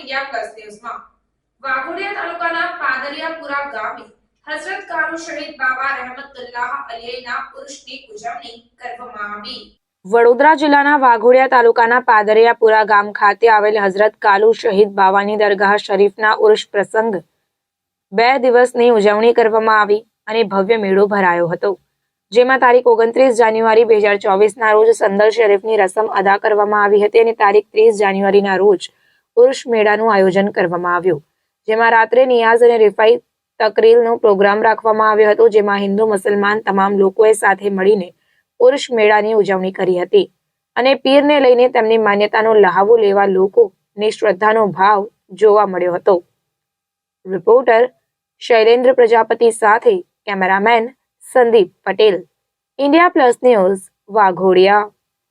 India plus ન્યૂઝમાં. વાઘોડિયા તાલુકાના પાદરિયાપુરા ગામે હઝરત કારુ શહીદ બાબા રહેમતુલ્લાહ અલીના પુરુષની ઉજવણી કરવામાં આવી. વડોદરા જિલ્લાના વાઘોડિયા તાલુકાના પાદરિયાપુરા ગામ ખાતે આવેલ હઝરત કાલુ શહીદ બાવાની દરગાહ શરીફના ઉર્ષ પ્રસંગ બે દિવસની ઉજવણી કરવામાં આવી અને ભવ્ય મેળો ભરાયો હતો. જેમાં તારીખ ઓગણત્રીસ જાન્યુઆરી બે હજાર ચોવીસના રોજ સંદર શરીફની રસમ અદા કરવામાં આવી હતી અને તારીખ ત્રીસ જાન્યુઆરીના રોજ ઉર્ષ મેળાનું આયોજન કરવામાં આવ્યું. જેમાં રાત્રે નિયાઝ અને રિફાઈ તકરીલનો પ્રોગ્રામ રાખવામાં આવ્યો હતો, જેમાં હિન્દુ મુસલમાન તમામ લોકોએ સાથે મળીને ઉર્ષ મેળાની ઉજવણી કરી હતી અને પીરને લઈને તેમની માન્યતાનો લહાવો લેવા લોકોની શ્રદ્ધાનો ભાવ જોવા મળ્યો હતો. રિપોર્ટર શૈલેન્દ્ર પ્રજાપતિ સાથે cameraman Sandeep Patel India plus news Vaghodiya.